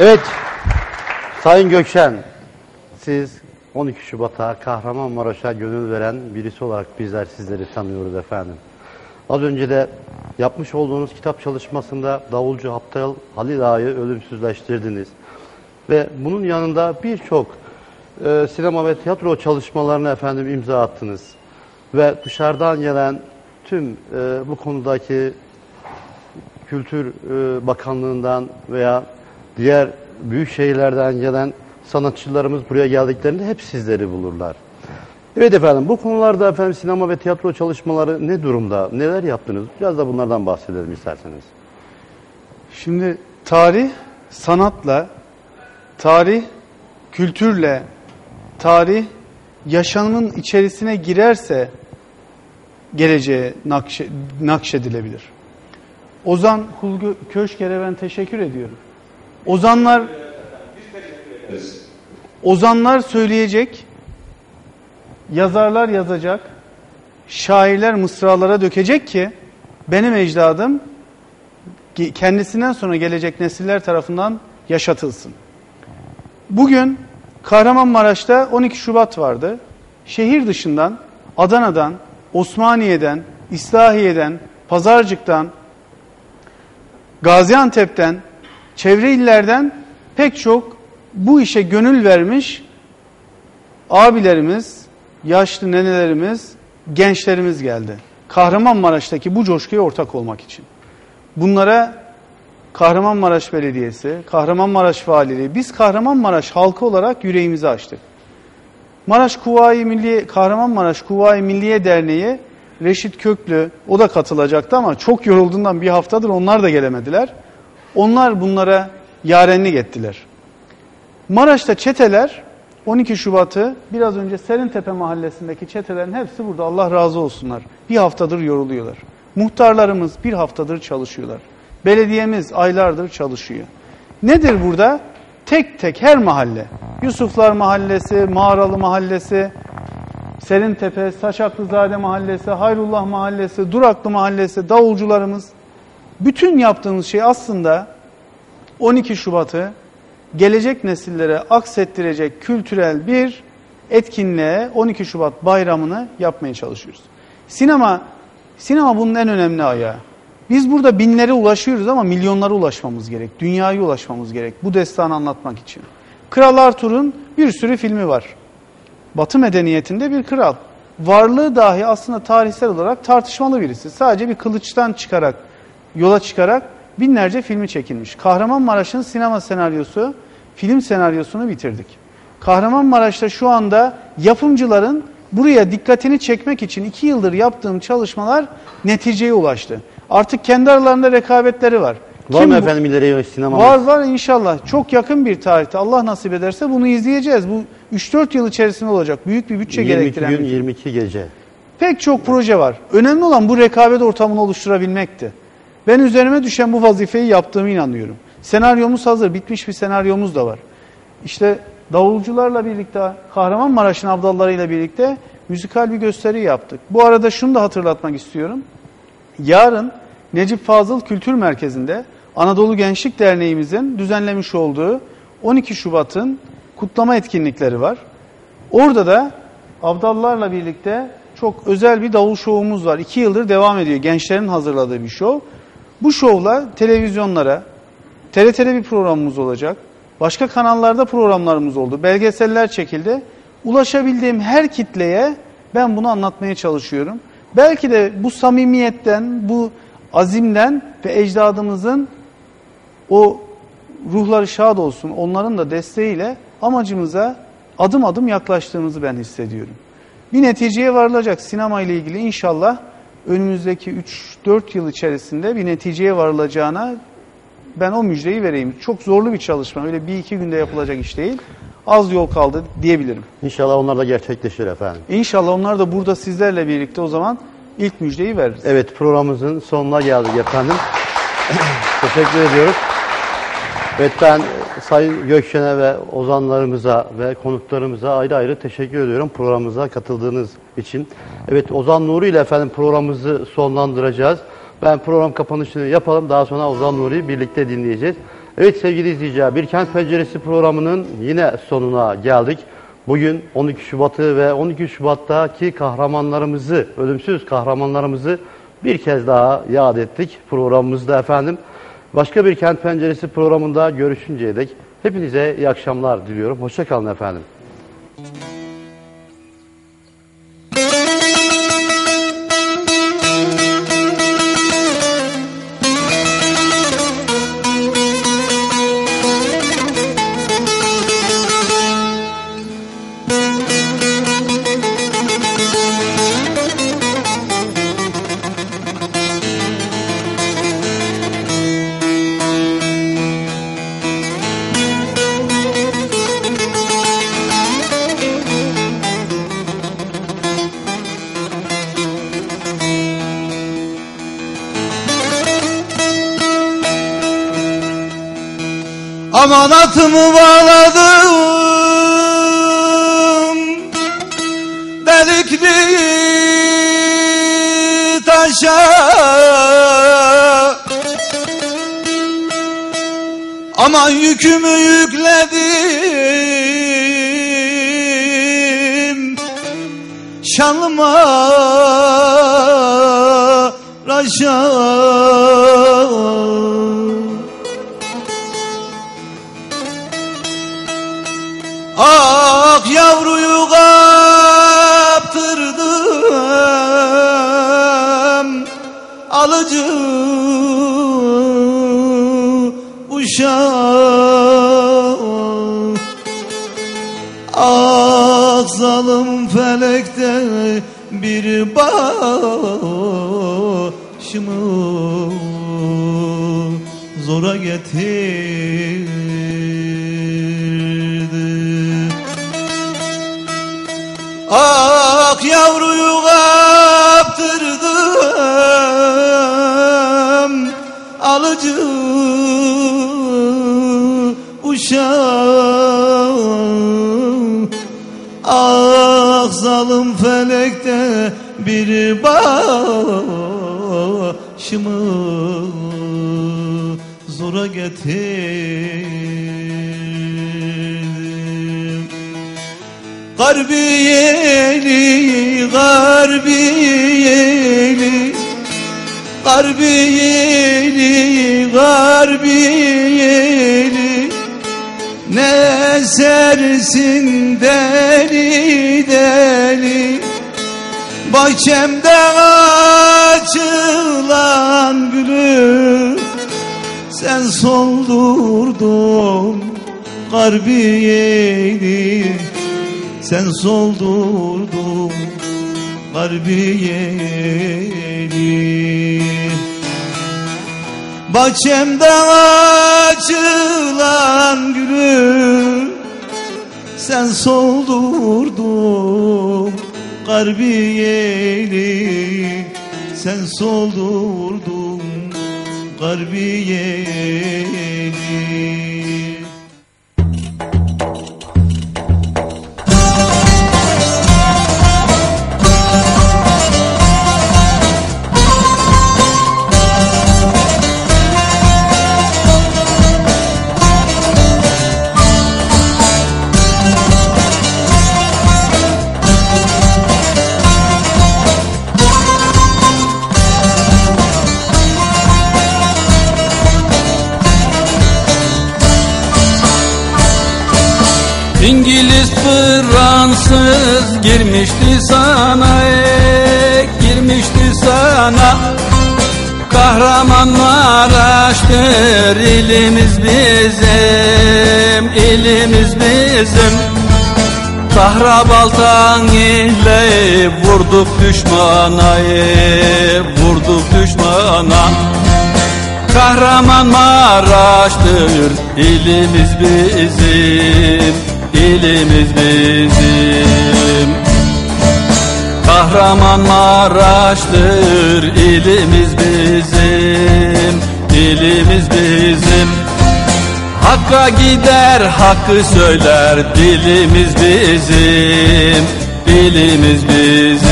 Evet, Sayın Gökşen, siz 12 Şubat'a Kahramanmaraş'a gönül veren birisi olarak bizler sizleri tanıyoruz efendim. Az önce de yapmış olduğunuz kitap çalışmasında Davulcu Aptal Halil Ağa'yı ölümsüzleştirdiniz. Ve bunun yanında birçok e, sinema ve tiyatro çalışmalarına efendim imza attınız. Ve dışarıdan gelen tüm e, bu konudaki Kültür e, Bakanlığı'ndan veya diğer büyük şehirlerden gelen sanatçılarımız buraya geldiklerinde hep sizleri bulurlar. Evet efendim bu konularda efendim sinema ve tiyatro çalışmaları ne durumda? Neler yaptınız? Biraz da bunlardan bahsedelim isterseniz. Şimdi tarih sanatla, tarih kültürle, tarih yaşamın içerisine girerse geleceğe nakşe, nakşedilebilir. Ozan Hulgu Köşker'e ben teşekkür ediyorum. Ozanlar Ozanlar söyleyecek, yazarlar yazacak, şairler mısralara dökecek ki benim ecdadım kendisinden sonra gelecek nesiller tarafından yaşatılsın. Bugün Kahramanmaraş'ta 12 Şubat vardı. Şehir dışından, Adana'dan, Osmaniye'den, İslahiye'den, Pazarcık'tan, Gaziantep'ten, çevre illerden pek çok bu işe gönül vermiş abilerimiz, yaşlı nenelerimiz, gençlerimiz geldi. Kahramanmaraş'taki bu coşkuya ortak olmak için. Bunlara Kahramanmaraş Belediyesi, Kahramanmaraş Valiliği, biz Kahramanmaraş halkı olarak yüreğimizi açtık. Maraş Kuvayi Milliye, Kahramanmaraş Kuvayi Milliye Derneği Reşit Köklü, o da katılacaktı ama çok yorulduğundan bir haftadır onlar da gelemediler. Onlar bunlara yarenlik ettiler. Maraş'ta çeteler 12 Şubat'ı biraz önce Serintepe mahallesindeki çetelerin hepsi burada Allah razı olsunlar. Bir haftadır yoruluyorlar. Muhtarlarımız bir haftadır çalışıyorlar. Belediyemiz aylardır çalışıyor. Nedir burada? Tek tek her mahalle. Yusuflar Mahallesi, Mağaralı Mahallesi, Serintepe, Saçaklızade Mahallesi, Hayrullah Mahallesi, Duraklı Mahallesi, davulcularımız. Bütün yaptığımız şey aslında 12 Şubat'ı gelecek nesillere aksettirecek kültürel bir etkinliğe 12 Şubat bayramını yapmaya çalışıyoruz. Sinema, sinema bunun en önemli ayağı. Biz burada binlere ulaşıyoruz ama milyonlara ulaşmamız gerek. Dünyaya ulaşmamız gerek bu destanı anlatmak için. Kral Arthur'un bir sürü filmi var. Batı medeniyetinde bir kral. Varlığı dahi aslında tarihsel olarak tartışmalı birisi. Sadece bir kılıçtan çıkarak, yola çıkarak binlerce filmi çekilmiş. Kahramanmaraş'ın sinema senaryosu, film senaryosunu bitirdik. Kahramanmaraş'ta şu anda yapımcıların buraya dikkatini çekmek için iki yıldır yaptığım çalışmalar neticeye ulaştı. Artık kendi aralarında rekabetleri var. Var Kim mı bu- efendim ileri sinema? Var var inşallah. Çok yakın bir tarihte Allah nasip ederse bunu izleyeceğiz. Bu 3-4 yıl içerisinde olacak. Büyük bir bütçe 22 gerektiren gün bir film. 22 gece. Pek çok proje var. Önemli olan bu rekabet ortamını oluşturabilmekti. Ben üzerime düşen bu vazifeyi yaptığımı inanıyorum. Senaryomuz hazır, bitmiş bir senaryomuz da var. İşte davulcularla birlikte, Kahramanmaraş'ın abdallarıyla birlikte müzikal bir gösteri yaptık. Bu arada şunu da hatırlatmak istiyorum. Yarın Necip Fazıl Kültür Merkezi'nde Anadolu Gençlik Derneğimizin düzenlemiş olduğu 12 Şubat'ın kutlama etkinlikleri var. Orada da Abdallarla birlikte çok özel bir davul şovumuz var. İki yıldır devam ediyor. Gençlerin hazırladığı bir şov. Bu şovla televizyonlara, TRT'de bir programımız olacak. Başka kanallarda programlarımız oldu. Belgeseller çekildi. Ulaşabildiğim her kitleye ben bunu anlatmaya çalışıyorum. Belki de bu samimiyetten, bu azimden ve ecdadımızın o ruhları şad olsun onların da desteğiyle amacımıza adım adım yaklaştığımızı ben hissediyorum. Bir neticeye varılacak sinema ile ilgili inşallah önümüzdeki 3-4 yıl içerisinde bir neticeye varılacağına ben o müjdeyi vereyim. Çok zorlu bir çalışma. Öyle bir iki günde yapılacak iş değil. Az yol kaldı diyebilirim. İnşallah onlar da gerçekleşir efendim. İnşallah onlar da burada sizlerle birlikte o zaman ilk müjdeyi veririz. Evet programımızın sonuna geldik efendim. Teşekkür ediyoruz. Evet ben Sayın Gökşen'e ve ozanlarımıza ve konuklarımıza ayrı ayrı teşekkür ediyorum programımıza katıldığınız için. Evet Ozan Nuri ile efendim programımızı sonlandıracağız. Ben program kapanışını yapalım daha sonra Ozan Nuri'yi birlikte dinleyeceğiz. Evet sevgili izleyiciler, Bir Kent Penceresi programının yine sonuna geldik. Bugün 12 Şubat'ı ve 12 Şubat'taki kahramanlarımızı, ölümsüz kahramanlarımızı bir kez daha yad ettik programımızda efendim. Başka bir Kent Penceresi programında görüşünceye dek hepinize iyi akşamlar diliyorum. Hoşçakalın efendim. Amanatımı bağladım? Delikli taşa. Aman yükümü yükledim. Şanlıma raşa Ah yavruyu kaptırdım. Alıcı uşak Ah zalim felekte bir başımı zora getirdi Ah yavruyu kaptırdım. Alıcı uşağım Ah zalim felekte bir başımı zora getirdim Garbiyeli, garbiyeli Garbiyeli, garbiyeli Ne sersin deli deli. Bahçemde açılan gülü Sen soldurdun garbiyeli sen soldurdun garbiyeli Bahçemde açılan gülü Sen soldurdun garbiyeli Sen soldurdun garbiyeli İngiliz Fransız girmişti sana ey, girmişti sana. Kahraman Maraş'tır ilimiz bizim, ilimiz bizim. Tahra baltan ile vurduk düşmana ey, vurduk düşmana. Kahraman Maraş'tır ilimiz bizim ilimiz bizim. Kahraman Maraş'tır ilimiz bizim ilimiz bizim. Hakka gider hakkı söyler dilimiz bizim dilimiz bizim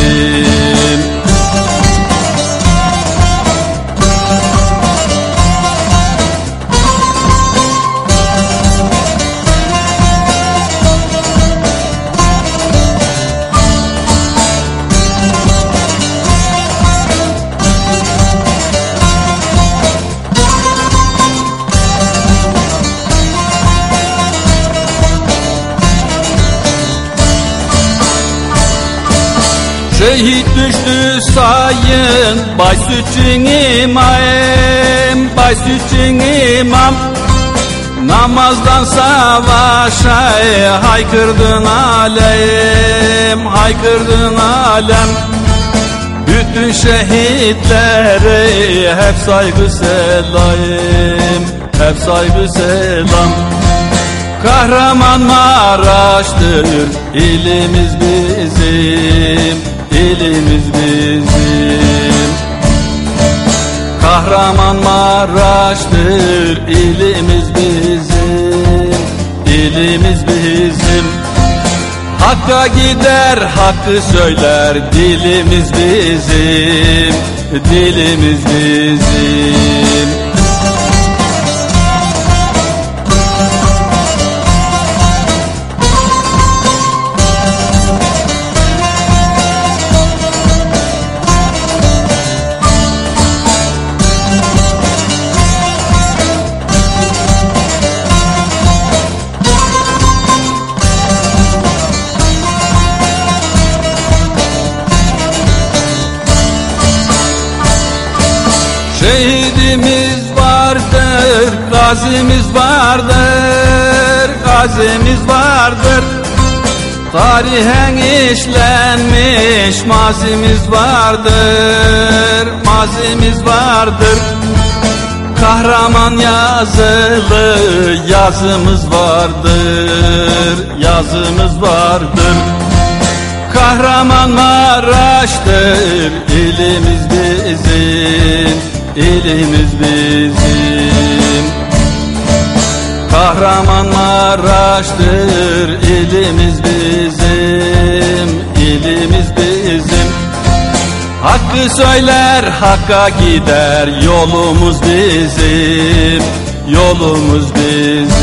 Şehit düştü sayın Bay Sütçün imam Bay Sütçün imam. Namazdan savaşa haykırdın alem Haykırdın alem. Bütün şehitlere hep saygı selam Hep saygı selam. Kahraman Maraş'tır ilimiz bizim ilimiz bizim. Kahraman Maraş'tır ilimiz bizim. İlimiz bizim. Hakka gider hakkı söyler dilimiz bizim. Dilimiz bizim Şehidimiz vardır, gazimiz vardır, gazimiz vardır. Tarihen işlenmiş mazimiz vardır, mazimiz vardır. Kahraman yazılı yazımız vardır, yazımız vardır. Kahraman Maraş'tır ilimiz bizim, ilimiz bizim. Kahraman Maraş'tır ilimiz bizim, ilimiz bizim. Hakkı söyler, hakka gider, yolumuz bizim, yolumuz bizim.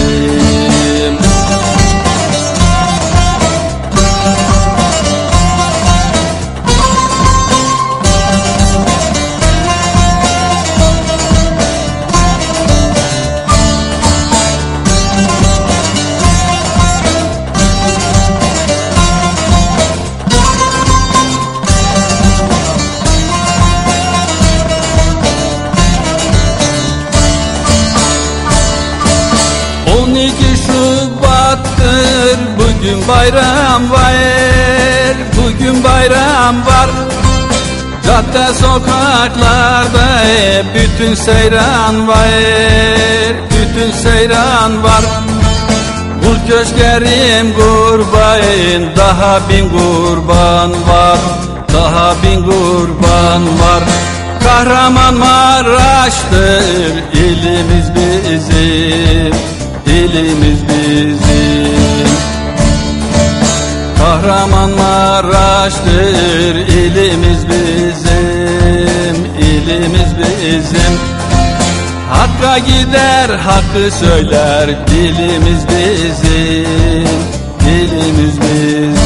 Bugün bayram var Bugün bayram var. Cadde sokaklarda bütün seyran var Bütün seyran var. Kul köşkerim kurban Daha bin kurban var. Daha bin kurban var. Kahraman Maraş'tır ilimiz bizim ilimiz bizim Kahraman Maraş'tır ilimiz bizim ilimiz bizim. Hakka gider hakkı söyler dilimiz bizim dilimiz bizim